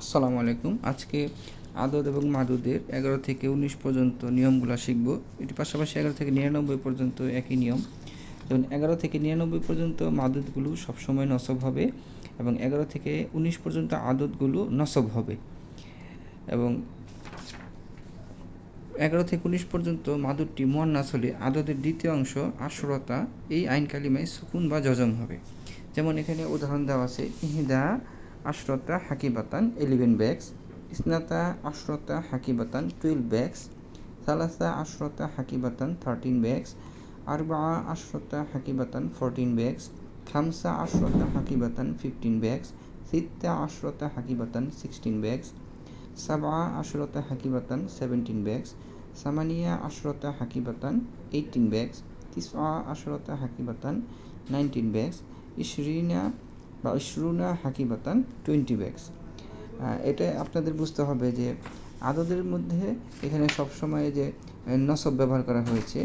আসসালামু আলাইকুম। আজকে আদদ এবং মাদুদের এগারো থেকে উনিশ পর্যন্ত নিয়মগুলো শিখব। এটি পাশাপাশি এগারো থেকে নিরানব্বই পর্যন্ত একই নিয়ম। যেমন এগারো থেকে নিরানব্বই পর্যন্ত মাদুদগুলো সবসময় নসব হবে এবং এগারো থেকে উনিশ পর্যন্ত আদতগুলো নসব হবে। এবং এগারো থেকে উনিশ পর্যন্ত মাদুরটি মোয়ান্নাস হলে আদতের দ্বিতীয় অংশ আশরতা, এই আইন কালিমায় সুকুন বা জজম হবে। যেমন এখানে উদাহরণ দেওয়া আছে, ইহিদা আশরতা হাকিবাতান ইলেভেন ব্যাগস ইসনাতা আশরতা হাকিবাতান টুয়েলভ ব্যাগস সালাসা আশরতা হাকিবাতান থার্টিন ব্যাগস আরবা আশরতা হাকিবাতান ফোরটিন ব্যাগস খামসা আশরতা হাকিবাতান ফিফটিন ব্যাগস সিত্তা আশরতা হাকিবাতান সিক্সটিন ব্যাগস সাবা আশরতা হাকিবাতান সেভেন্টিন ব্যাগস সামানিয়া আশরতা হাকিবাতান এইটিন ব্যাগস তিসা আশরতা হাকিবাতান নাইনটিন ব্যাগস ইশরিনা বা ইশরুনা হাকিবাতান টোয়েন্টি ব্যাগস এটা আপনাদের বুঝতে হবে যে আদদের মধ্যে এখানে সবসময় যে নসব ব্যবহার করা হয়েছে